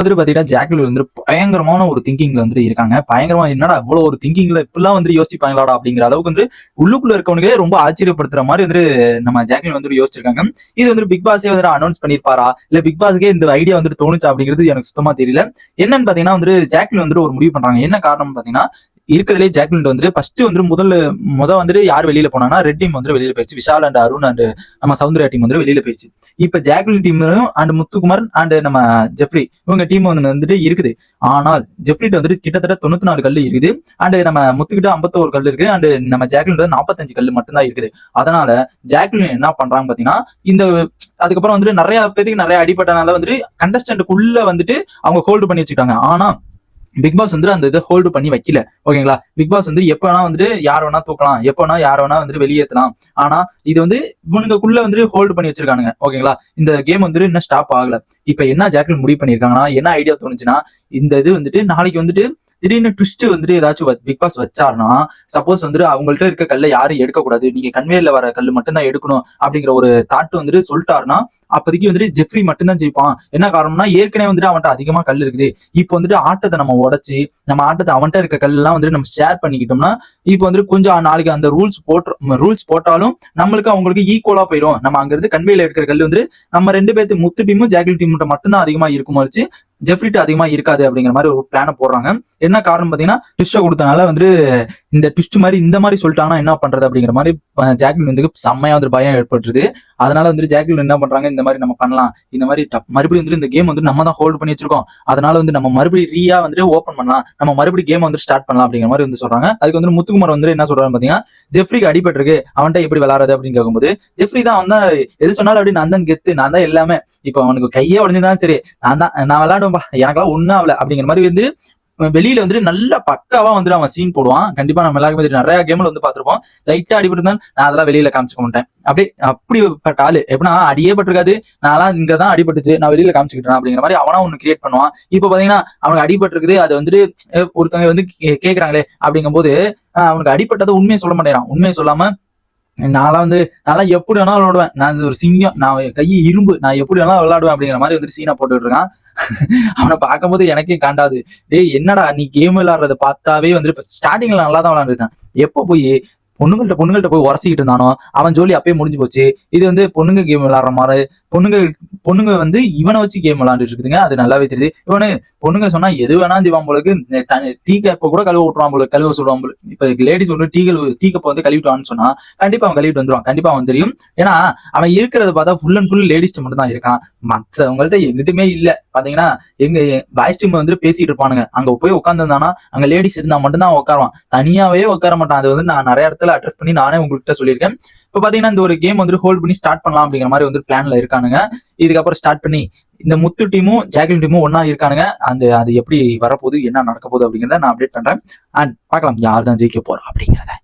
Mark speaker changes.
Speaker 1: வந்துட்டு பாத்தீங்கன்னா ஜாக்லின் வந்து பயங்கரமான ஒரு திங்கிங்ல வந்து இருக்காங்க. பயங்கரமா என்னடா இவ்வளவு ஒரு திங்கிங்ல இப்படிலாம் வந்து யோசிப்பாங்களாடா? அப்படிங்கிற அளவுக்கு வந்து உள்ளுக்குள்ள இருக்கவனுக்கே ரொம்ப ஆச்சரியப்படுத்துற மாதிரி வந்து நம்ம ஜாக்லின் வந்து யோசிச்சிருக்காங்க. இது வந்து பிக் பாஸே வந்து அனௌன்ஸ் பண்ணிருப்பாரா இல்ல பிக் பாஸ்க்கே இந்த ஐடியா வந்துட்டு தோணுச்சா அப்படிங்கிறது எனக்கு சுத்தமா தெரியல. என்னன்னு பாத்தீங்கன்னா வந்து ஜாக்லின் வந்துட்டு ஒரு முடிவு பண்றாங்க. என்ன காரணம் பாத்தீங்கன்னா இருக்கிறதுலே ஜாக்லின் வந்துட்டு ஃபர்ஸ்ட் வந்து முதல்ல முத வந்துட்டு யார் வெளியில போனாங்கன்னா ரெட் டீம் வந்து வெளியில போயிடுச்சு. விஷால் அண்ட் அருண் அண்ட் நம்ம சவுந்தர்யா டீம் வந்து வெளியில போயிடுச்சு. இப்ப Jacqueline team and Muthukumar and நம்ம ஜெஃப்ரி இவங்க டீம் வந்து வந்துட்டு இருக்குது. ஆனால் ஜெஃப்ரிட்ட வந்துட்டு கிட்டத்தட்ட தொண்ணூத்தி நாலு கல் இருக்குது. அண்ட் நம்ம முத்துக்கிட்ட ஐம்பத்தோரு கல் இருக்கு அண்ட் நம்ம ஜாக்லின் நாற்பத்தஞ்சு கல் மட்டும்தான் இருக்குது. அதனால ஜாக்லின் என்ன பண்றாங்க பாத்தீங்கன்னா இந்த அதுக்கப்புறம் வந்துட்டு நிறைய பேருக்கு நிறைய அடிப்பட்டனால வந்துட்டு கண்டஸ்டன்ட்டுக்குள்ள வந்துட்டு அவங்க ஹோல்டு பண்ணி வச்சுக்கிட்டாங்க. ஆனா பிக் பாஸ் வந்து அந்த இதை ஹோல்டு பண்ணி வைக்கல. ஓகேங்களா பிக் பாஸ் வந்து எப்ப வேணா வந்துட்டு யார் வேணா தூக்கலாம். எப்ப வேணா யார் வேணா வந்துட்டு வெளியேற்றலாம் ஆனா இது வந்து இவனுக்குள்ள வந்துட்டு ஹோல்டு பண்ணி வச்சிருக்கானுங்க. ஓகேங்களா இந்த கேம் வந்துட்டு இன்னும் ஸ்டாப் ஆகல. இப்ப என்ன ஜாக்கிள் முடிவு பண்ணிருக்காங்கன்னா என்ன ஐடியா தோணுச்சுன்னா இந்த இது வந்துட்டு நாளைக்கு வந்துட்டு திடீர்னு ட்விஸ்ட் வந்துட்டு ஏதாச்சும் பிக் பாஸ் வச்சாருன்னா சப்போஸ் வந்துட்டு அவங்கள்ட்ட இருக்க கல்லை யாரும் எடுக்கக்கூடாது. நீங்க கன்வேல வர கல் மட்டும்தான் எடுக்கணும் அப்படிங்கிற ஒரு தாட் வந்துட்டு சொல்லிட்டாருன்னா அப்போதைக்கு வந்துட்டு ஜெஃப்ரி மட்டும்தான் ஜெயிப்பான். என்ன காரணம்னா ஏற்கனவே வந்துட்டு அவன்கிட்ட அதிகமா கல் இருக்குது. இப்போ வந்துட்டு ஆட்டத்தை நம்ம உடச்சி நம்ம ஆட்டத்தை அவன்கிட்ட இருக்க கல்லாம் வந்துட்டு நம்ம ஷேர் பண்ணிக்கிட்டோம்னா இப்போ வந்துட்டு கொஞ்சம் நாளைக்கு அந்த ரூல்ஸ் போட்டு ரூல்ஸ் போட்டாலும் நம்மளுக்கு அவங்களுக்கு ஈக்குவலா போயிடும் நம்ம அங்கிருந்து கன்வேயில கன்வேல எடுக்கிற கல் வந்து நம்ம ரெண்டு பேர்த்து முத்து டீமும் ஜாக்கில் டீம் மட்டும்தான் அதிகமா இருக்கும் வச்சு ஜெஃப்ரிட்டு அதிகமா இருக்காது அப்படிங்கிற மாதிரி ஒரு பிளான போடுறாங்க. என்ன காரணம் பாத்தீங்கன்னா ட்விஸ்ட கொடுத்தனால வந்து இந்த ட்விஸ்ட் மாதிரி இந்த மாதிரி சொல்லிட்டாங்கன்னா என்ன பண்றது அப்படிங்கிற மாதிரி ஜாக்லின் வந்து செம்மையா வந்து பயம் ஏற்பட்டுருது. அதனால வந்து ஜாக்லின் என்ன பண்றாங்க இந்த மாதிரி நம்ம பண்ணலாம். இந்த மாதிரி டப் மறுபடியும் வந்து இந்த கேம் வந்து நம்ம தான் ஹோல்ட் பண்ணி வச்சிருக்கோம். அதனால வந்து நம்ம மறுபடியும் ரீயா வந்துட்டு ஓப்பன் பண்ணலாம். நம்ம மறுபடியும் கேம் வந்து ஸ்டார்ட் பண்ணலாம் அப்படிங்கிற மாதிரி வந்து சொல்றாங்க. அதுக்கு வந்து முத்துக்குமார் வந்து என்ன சொல்றாங்க பாத்தீங்கன்னா ஜெஃப்ரிக்கு அடிபட்டிருக்கு. அவன்கிட்ட எப்படி விளாடுறது அப்படின்னு கேட்கும்போது ஜெஃப்ரி தான் வந்து எது சொன்னாலும் அப்படி நான் தான் கெத்து நான் தான் எல்லாமே. இப்போ அவனுக்கு கையே உடஞ்சுதான் சரி நான் தான் நான் விளையாடுவேன்பா எனக்கெல்லாம் ஒண்ணும் ஆகல. அப்படிங்கிற மாதிரி வந்து வெளியில வந்துட்டு நல்ல பக்காவா வந்துட்டு அவன் சீன் போடுவான். கண்டிப்பா நம்ம எல்லாருமே வந்துட்டு நிறைய கேம்ல வந்து பாத்திருப்போம் லைட்டா அடிபட்டிருந்தாலும் நான் அதெல்லாம் வெளியில காமிச்சுக்க மாட்டேன் அப்படி அப்படிப்பட்ட ஆளு. எப்படின்னா அடியே பட்டிருக்காது நான்லாம் இங்க தான் அடிபட்டுச்சு. நான் வெளியில காமிச்சுக்கிட்டேன் அப்படிங்கிற மாதிரி அவனா ஒண்ணு கிரியேட் பண்ணுவான். இப்ப பாத்தீங்கன்னா அவனுக்கு அடிபட்டிருக்குது. அது வந்துட்டு ஒருத்தவங்க வந்து கே- கேக்குறாங்களே அப்படிங்கும்போது போது அவனுக்கு அடிபட்டதை உண்மையை சொல்ல மாட்டேறான் உண்மையை சொல்லாம நான்லாம் வந்து நான்லாம் எப்படி வேணாலும் விளாடுவேன் நான் ஒரு சிங்கம். நான் கை இரும்பு. நான் எப்படி வேணாலும் விளையாடுவேன் அப்படிங்கிற மாதிரி வந்து சீனா போட்டுட்டு இருக்கான். அவனை பார்க்கும்போது எனக்கே காண்டாது. டேய் என்னடா நீ கேம் விளையாடுறத பார்த்தாவே வந்து ஸ்டார்டிங்ல நல்லா தான் விளாண்டுருந்தான் எப்போ போய் பொண்ணுங்கள்ட்ட பொண்ணுங்கள்ட்ட போய் உரசிக்கிட்டு இருந்தானோ அவன் ஜோலி அப்பயே முடிஞ்சு போச்சு. இது வந்து பொண்ணுங்க கேம் விளையாடுற மாதிரி பொண்ணுங்க பொண்ணுங்க வந்து இவனை வச்சு கேம் விளாண்டுட்டு இருக்குதுங்க. அது நல்லாவே தெரியுது. இவனு பொண்ணுங்க சொன்னா எது வேணா தீவான் போலுக்கு டீ கப்ப கூட கழுவ விட்டுருவான் போல கழுவ சொல்லுவான் போல. இப்ப லேடிஸ் வந்து டீ கழுவு டீ கப்பை வந்து கழுவிட்டுவான்னு சொன்னா கண்டிப்பா அவன் கழுவிட்டு வந்துருவான். கண்டிப்பா அவன் தெரியும். ஏன்னா அவன் இருக்கிறத பார்த்தா ஃபுல் அண்ட் ஃபுல் லேடிஸ் மட்டும் தான் இருக்கான். மற்றவங்கள்ட்ட எங்கிட்டுமே இல்ல. பாத்தீங்கன்னா எங்க பாய்ஸ் டீம் வந்து பேசிட்டு இருப்பானுங்க. அங்க போய் உட்காந்துருந்தானா அங்க லேடிஸ் இருந்தா மட்டும்தான் தான் உட்காருவான் தனியாவே உட்கார மாட்டான். அது வந்து நான் நிறைய இடத்துல அட்ரஸ் பண்ணி நானே உங்ககிட்ட சொல்லியிருக்கேன். இப்ப பாத்தீங்கன்னா இந்த ஒரு கேம் வந்து ஹோல்ட் பண்ணி ஸ்டார்ட் பண்ணலாம் அப்படிங்கிற மாதிரி வந்து பிளான்ல இருக்கானுங்க. இதுக்கப்புறம் ஸ்டார்ட் பண்ணி இந்த முத்து டீமும் ஜாக்லின் டீமும் ஒன்னா இருக்கானுங்க. அந்த அது எப்படி வரப்போகுது என்ன நடக்க போகுது அப்படிங்கிறத நான் அப்டேட் பண்றேன். அண்ட் பார்க்கலாம் யார் தான் ஜெயிக்க போறோம் அப்படிங்கிறத.